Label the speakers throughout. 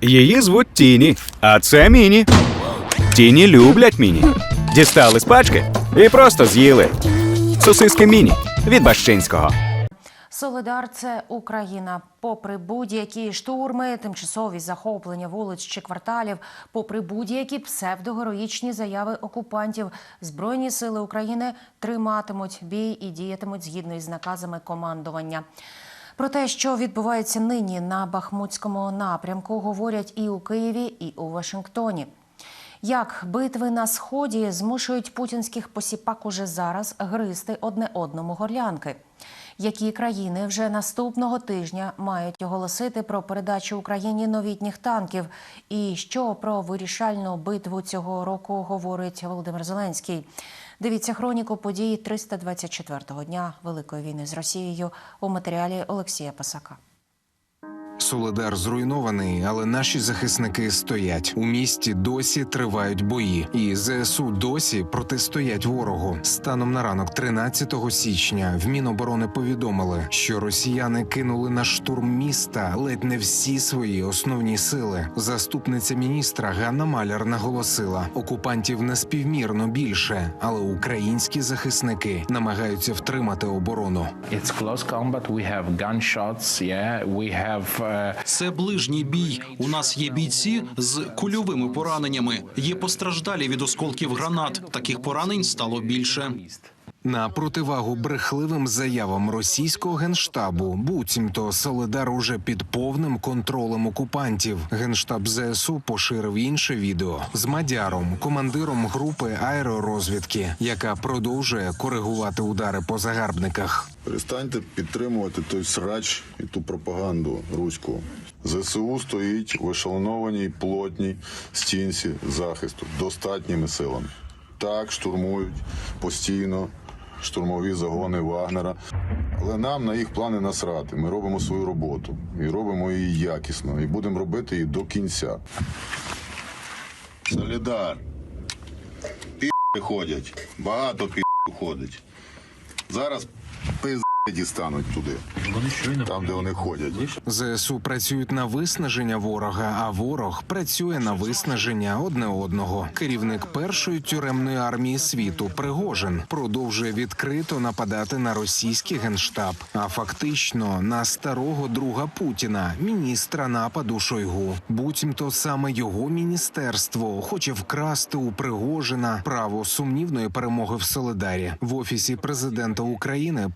Speaker 1: Її звуть Тіні, а це Міні. Тіні люблять Міні. Дістали з пачки і просто з'їли. Сосиски Міні від Бащинського.
Speaker 2: Солидар це Україна. Попри будь-які штурми, тимчасові захоплення вулиць чи кварталів, попри будь-які псевдогероїчні заяви окупантів, збройні сили України триматимуть бій і діятимуть згідно із наказами командування. Про те, що відбувається нині на Бахмутському напрямку, говорять і у Києві, і у Вашингтоні. Як битви на сході змушують путінських посіпак уже зараз гризти одне одному горлянки? Які країни вже наступного тижня мають оголосити про передачу Україні новітніх танків? І що про вирішальну битву цього року говорить Володимир Зеленський? Дивіться хроніку подій 324-го дня Великої війни з Росією у матеріалі Олексія Пасака.
Speaker 3: Солидар зруйнований, але наші захисники стоять. У місті досі тривають бої, і ЗСУ досі протистоять ворогу. Станом на ранок, 13 січня, в Міноборони повідомили, що росіяни кинули на штурм міста ледь не всі свої основні сили. Заступниця міністра Ганна Маляр наголосила: окупантів неспівмірно більше, але українські захисники намагаються втримати оборону.
Speaker 4: It's close combat. We have gunshots. Yeah, we have. Uh,
Speaker 5: Це ближній бій. У нас є бійці з кульовими пораненнями. Є постраждалі від осколків гранат. Таких поранень стало більше.
Speaker 3: На противагу брехливим заявам російського генштабу, буцімто Солидар уже під повним контролем окупантів. Генштаб ЗСУ поширив інше відео з Мадяром, командиром групи аеророзвідки, яка продовжує коригувати удари по загарбниках.
Speaker 6: Перестаньте підтримувати той срач і ту пропаганду руську. ЗСУ стоїть в ешелонованій плотній стінці захисту достатніми силами. Так штурмують постійно штурмові загони Вагнера. Але нам на їх плани насрати. Ми робимо свою роботу і робимо її якісно, і будемо робити її до кінця. Солідар. Пі ходять. Багато пі ходить. Зараз пизди дістануть туди. Там, де вони ходять.
Speaker 3: ЗСУ працюють на виснаження ворога, а ворог працює на виснаження одне одного. Керівник першої тюремної армії світу Пригожин продовжує відкрито нападати на російський генштаб, а фактично на старого друга Путіна, міністра нападу Шойгу. Буцімто саме його міністерство хоче вкрасти у Пригожина право сумнівної перемоги в Солидарі. В офісі президента України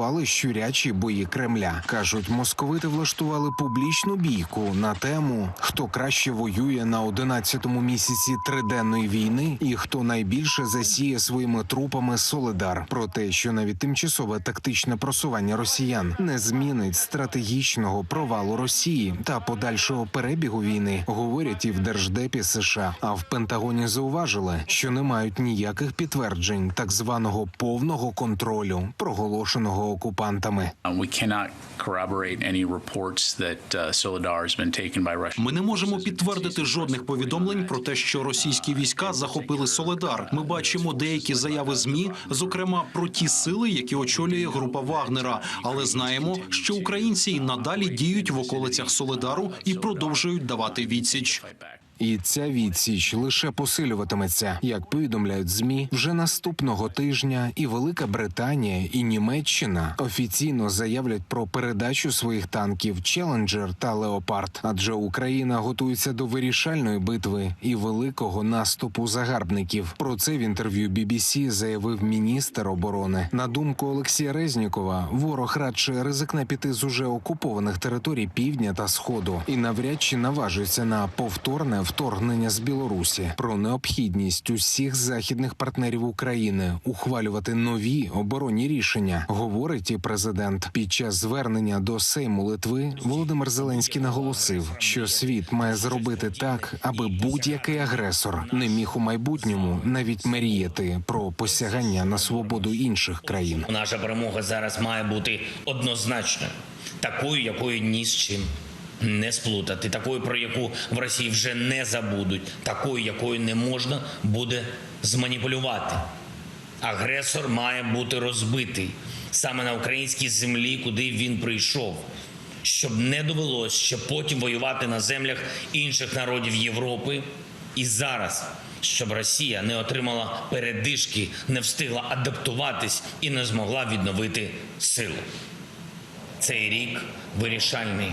Speaker 3: прокоментували щурячі бої Кремля. кажуть, московити влаштували публічну бійку на тему, хто краще воює на 11-му місяці триденної війни і хто найбільше засіє своїми трупами Солидар. Про те, що навіть тимчасове тактичне просування росіян не змінить стратегічного провалу Росії та подальшого перебігу війни, говорять і в держдепі США. А в Пентагоні зауважили, що не мають ніяких підтверджень так званого повного контролю, проголошеного окупантами.
Speaker 7: Uh, We cannot corroborate any reports that uh, Solidar has been taken by Russia.
Speaker 5: Ми не можемо підтвердити жодних повідомлень про те, що російські війська захопили Соледар. Ми бачимо деякі заяви змі, зокрема про ті сили, які очолює група Вагнера. Але знаємо, що українці й надалі діють в околицях Соледару і продовжують давати відсіч.
Speaker 3: І ця відсіч лише посилюватиметься, як повідомляють змі. Вже наступного тижня і Велика Британія, і Німеччина офіційно заявлять про передачу своїх танків Челенджер та Леопард. Адже Україна готується до вирішальної битви і великого наступу загарбників. Про це в інтерв'ю BBC заявив міністр оборони. На думку Олексія Резнікова, ворог радше ризикне піти з уже окупованих територій півдня та сходу і навряд чи наважується на повторне вторгнення з Білорусі. Про необхідність усіх західних партнерів України ухвалювати нові оборонні рішення, говорить і президент. Під час звернення до Сейму Литви Володимир Зеленський наголосив, що світ має зробити так, аби будь-який агресор не міг у майбутньому навіть мріяти про посягання на свободу інших країн.
Speaker 8: Наша перемога зараз має бути однозначною, такою, якою ні з чим не сплутати, такою, про яку в Росії вже не забудуть, такою, якою не можна буде зманіпулювати. Агресор має бути розбитий саме на українській землі, куди він прийшов. щоб не довелось ще потім воювати на землях інших народів Європи. І зараз, щоб Росія не отримала передишки, не встигла адаптуватись і не змогла відновити силу. Цей рік вирішальний.